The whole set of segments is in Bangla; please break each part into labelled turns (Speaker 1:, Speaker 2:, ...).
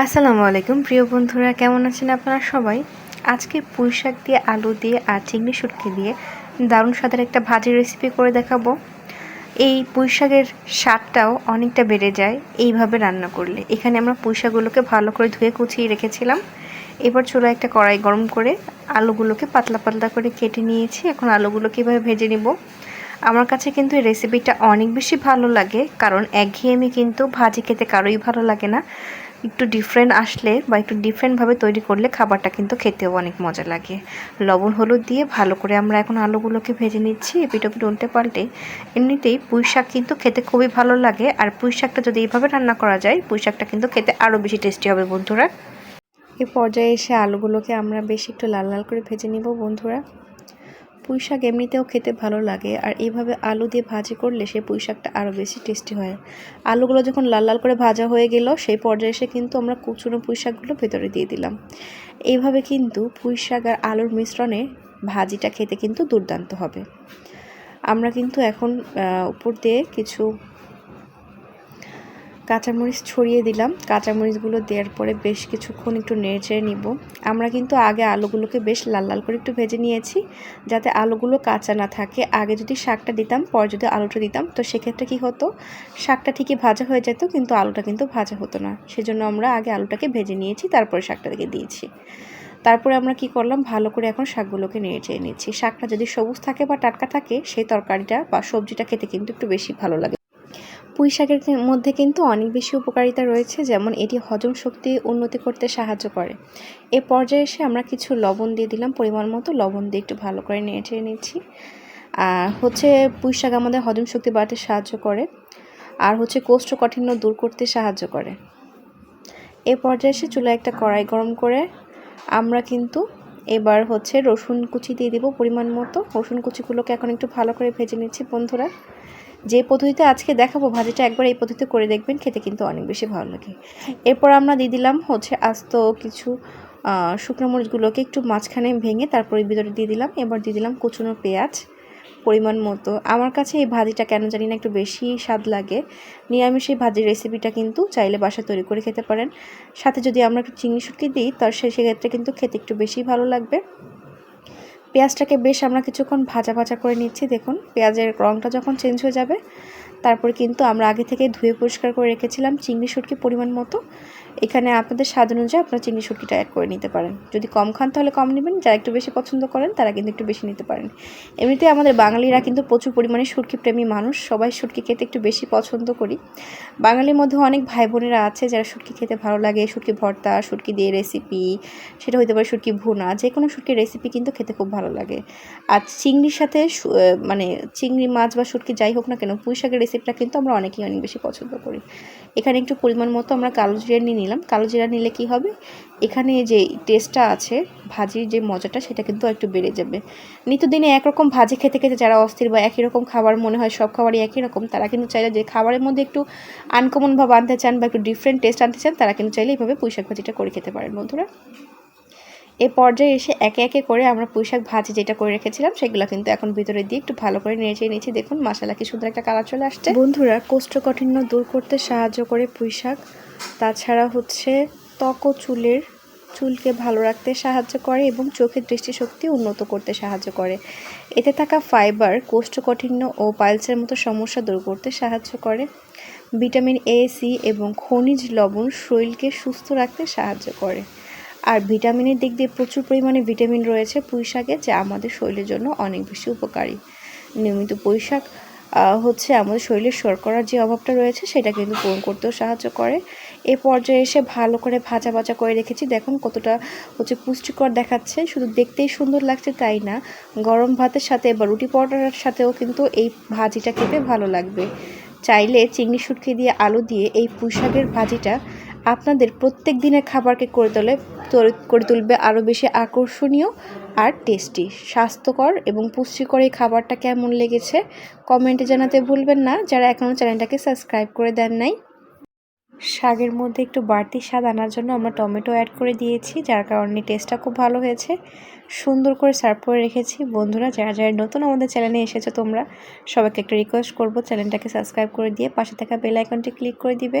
Speaker 1: আসসালামু আলাইকুম, প্রিয় বন্ধুরা, কেমন আছেন আপনারা সবাই? আজকে পুঁই শাক দিয়ে আলু দিয়ে আর চিংড়ি শুটকি দিয়ে দারুণ স্বাদের একটা ভাজির রেসিপি করে দেখাবো। এই পুঁই শাকের স্বাদটাও অনেকটা বেড়ে যায় এইভাবে রান্না করলে। এখানে আমরা পুঁই শাকগুলোকে ভালো করে ধুয়ে কুচিয়ে রেখেছিলাম। এবার চুলো একটা কড়াই গরম করে আলুগুলোকে পাতলা পাতলা করে কেটে নিয়েছি। এখন আলুগুলোকে এভাবে ভেজে নিব। আমার কাছে কিন্তু এই রেসিপিটা অনেক বেশি ভালো লাগে, কারণ একঘেয়েমি কিন্তু ভাজি খেতে কারোই ভালো লাগে না। একটু ডিফারেন্ট আসলে বা একটু ডিফারেন্টভাবে তৈরি করলে খাবারটা কিন্তু খেতেও অনেক মজা লাগে। লবণ, হলুদ দিয়ে ভালো করে আমরা এখন আলুগুলোকে ভেজে নিচ্ছি এপিট ওপিট উল্টে পাল্টে। এমনিতেই পুঁই শাক কিন্তু খেতে খুবই ভালো লাগে, আর পুঁই শাকটা যদি এইভাবে রান্না করা যায়, পুঁই শাকটা কিন্তু খেতে আরও বেশি টেস্টি হবে বন্ধুরা। এই পর্যায়ে এসে আলুগুলোকে আমরা বেশি একটু লাল লাল করে ভেজে নিব বন্ধুরা। পুঁই শাক এমনিতেও খেতে ভালো লাগে, আর এইভাবে আলু দিয়ে ভাজি করলে সেই পুঁই শাকটা আরও বেশি টেস্টি হয়। আলুগুলো যখন লাল লাল করে ভাজা হয়ে গেল, সেই পর্যায়ে এসে কিন্তু আমরা কুচুনো পুঁই শাকগুলো ভেতরে দিয়ে দিলাম। এইভাবে কিন্তু পুঁই শাক আর আলুর মিশ্রণে ভাজিটা খেতে কিন্তু দুর্দান্ত হবে। আমরা কিন্তু এখন উপর দিয়ে কিছু কাঁচামরিচ ছড়িয়ে দিলাম। কাঁচামরিচগুলো দেওয়ার পরে বেশ কিছুক্ষণ একটু নেড়ে নিব। আমরা কিন্তু আগে আলুগুলোকে বেশ লাল লাল করে একটু ভেজে নিয়েছি, যাতে আলুগুলো কাঁচা না থাকে। আগে যদি শাকটা দিতাম, পরে যদি আলুটা দিতাম, তো সেক্ষেত্রে কি হতো? শাকটা ঠিকই ভাজা হয়ে যেত, কিন্তু আলুটা কিন্তু ভাজা হতো না। সেজন্য আমরা আগে আলুটাকে ভেজে নিয়েছি, তারপরে শাকটাকে দিয়েছি। তারপরে আমরা কি করলাম? ভালো করে এখন শাকগুলোকে নেড়ে চেয়ে নিচ্ছি। শাকটা যদি সবুজ থাকে বা টাটকা থাকে, সেই তরকারিটা বা সবজিটা খেতে কিন্তু একটু বেশি ভালো লাগে। পুঁই শাকের মধ্যে কিন্তু অনেক বেশি উপকারিতা রয়েছে, যেমন এটি হজম শক্তি উন্নতি করতে সাহায্য করে। এ পর্যায়ে এসে আমরা কিছু লবণ দিয়ে দিলাম, পরিমাণ মতো লবণ দিয়ে একটু ভালো করে নেড়ে নিচ্ছি। আর হচ্ছে পুঁই শাক আমাদের হজম শক্তি বাড়াতে সাহায্য করে, আর হচ্ছে কোষ্ঠকাঠিন্য দূর করতে সাহায্য করে। এ পর্যায়ে এসে চুলা একটা কড়াই গরম করে আমরা কিন্তু এবার হচ্ছে রসুন কুচি দিয়ে দেবো পরিমাণ মতো। রসুন কুচিগুলোকে এখন একটু ভালো করে ভেজে নিচ্ছি বন্ধুরা। যে পদ্ধতিতে আজকে দেখাবো ভাজিটা একবার এই পদ্ধতিতে করে দেখবেন, খেতে কিন্তু অনেক বেশি ভালো লাগে। এরপর আমরা দিয়ে দিলাম হচ্ছে আস্ত কিছু শুকনো মরিচগুলোকে একটু মাঝখানে ভেঙে তারপরে ভিতরে দিয়ে দিলাম। এবার দিয়ে দিলাম কুচুনো পেঁয়াজ পরিমাণ মতো। আমার কাছে এই ভাজিটা কেন জানি না একটু বেশি স্বাদ লাগে। নিরামিষ এই ভাজির রেসিপিটা কিন্তু চাইলে বাসা তৈরি করে খেতে পারেন। সাথে যদি আমরা একটু চিংড়ি শুটকি দিই, তার সেক্ষেত্রে কিন্তু খেতে একটু বেশি ভালো লাগবে। পেঁয়াজটাকে বেশ আমরা কিছুক্ষণ ভাজা ভাজা করে নিচ্ছি, দেখুন। পেঁয়াজের রঙটা যখন চেঞ্জ হয়ে যাবে, তারপর কিন্তু আমরা আগে থেকে ধুয়ে পরিষ্কার করে রেখেছিলাম চিংড়ি শুটকি পরিমাণ মতো। এখানে আপনাদের স্বাদ অনুযায়ী আপনারা চিংড়ি শুটকিটা অ্যাড করে নিতে পারেন। যদি কম খান তাহলে কম নেবেন, যারা একটু বেশি পছন্দ করেন তারা কিন্তু একটু বেশি নিতে পারেন। এমনিতে আমাদের বাঙালিরা কিন্তু প্রচুর পরিমাণে শুটকি প্রেমী মানুষ, সবাই শুটকি খেতে একটু বেশি পছন্দ করি। বাঙালির মধ্যে অনেক ভাই বোনেরা আছে যারা শুটকি খেতে ভালো লাগে, শুটকি ভর্তা, শুটকি দিয়ে রেসিপি সেটা হতে পারে শুটকি ভুনা যে কোনো শুটকির রেসিপি কিন্তু খেতে খুব ভালো লাগে। আর চিংড়ির সাথে মানে চিংড়ি মাছ বা শুটকি যাই হোক না কেন, পুঁই শাকের রেসিপিটা কিন্তু আমরা অনেকেই অনেক বেশি পছন্দ করি। এখানে একটু পরিমাণ মতো আমরা কালো জিরা নিয়ে নিলাম। কালো জিরা নিলে কি হবে? এখানে যে টেস্টটা আছে, ভাজির যে মজাটা, সেটা কিন্তু একটু বেড়ে যাবে। নিত্যদিনে একরকম ভাজি খেতে খেতে যারা অস্থির বা একই রকম খাবার মনে হয়, সব খাবারই একই রকম, তারা কিন্তু চাইলে যে খাবারের মধ্যে একটু আনকমন ভাব আনতে চান বা একটু ডিফারেন্ট টেস্ট আনতে চান, তারা কিন্তু চাইলে এইভাবে পুঁইশাক ভাজিটা করে খেতে পারেন বন্ধুরা। এ পর্যায়ে এসে একে একে করে আমরা পুঁইশাক ভাজি যেটা করে রেখেছিলাম, সেগুলো কিন্তু এখন ভিতরে দিয়ে একটু ভালো করে নেড়ে নিয়েছি দেখুন মশালা কি সুন্দর একটা কালার চলে আসছে। বন্ধুরা, কোষ্ঠকাঠিন্য দূর করতে সাহায্য করে পুঁইশাক। তাছাড়া হচ্ছে ত্বক চুলের চুলকে ভালো রাখতে সাহায্য করে এবং চোখের দৃষ্টিশক্তি উন্নত করতে সাহায্য করে। এতে থাকা ফাইবার, কোষ্ঠকাঠিন্য ও পাইলসের মতো সমস্যা দূর করতে সাহায্য করে। ভিটামিন এ, সি এবং খনিজ লবণ শরীরকে সুস্থ রাখতে সাহায্য করে। আর ভিটামিনের দিক দিয়ে প্রচুর পরিমাণে ভিটামিন রয়েছে পুঁই শাকে যা আমাদের শরীরের জন্য অনেক বেশি উপকারী। নিয়মিত পুঁই শাক হচ্ছে আমাদের শরীরের শর্করার যে অভাবটা রয়েছে, সেটা কিন্তু পূরণ করতেও সাহায্য করে। এ পর্যায়ে এসে ভালো করে ভাজা ভাজা করে রেখেছি। দেখুন কতটা হচ্ছে পুষ্টিকর দেখাচ্ছে। শুধু দেখতেই সুন্দর লাগছে তাই না। গরম ভাতের সাথে বা রুটি পরোটার সাথেও কিন্তু এই ভাজিটা খেতে ভালো লাগবে। চাইলে চিংড়ি শুটকি দিয়ে আলু দিয়ে এই পুঁইশাকের ভাজিটা আপনাদের প্রত্যেক দিনের খাবারকে করে তোলে করে তুলবে আরও বেশি আকর্ষণীয় আর টেস্টি। স্বাস্থ্যকর এবং পুষ্টিকর এই খাবারটা কেমন লেগেছে, কমেন্টে জানাতে ভুলবেন না। যারা এখনও চ্যানেলটাকে সাবস্ক্রাইব করে দেন নাই শাকের মধ্যে একটু বাড়তি স্বাদ আনার জন্য আমরা টমেটো অ্যাড করে দিয়েছি, যার কারণে টেস্টটা খুব ভালো হয়েছে। সুন্দর করে সার্ভ করে রেখেছি। বন্ধুরা, যারা যারা নতুন আমাদের চ্যানেলে এসেছ তোমরা, সবাইকে একটা রিকোয়েস্ট করব চ্যানেলটাকে সাবস্ক্রাইব করে দিয়ে পাশে থাকা বেল আইকনটি ক্লিক করে দিবে।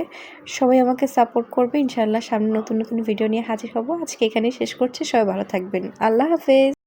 Speaker 1: সবাই আমাকে সাপোর্ট করবে। ইনশাআল্লাহ সামনে নতুন নতুন ভিডিও নিয়ে হাজির হব। আজকে এখানেই শেষ করছি। সবাই ভালো থাকবেন। আল্লাহ হাফেজ।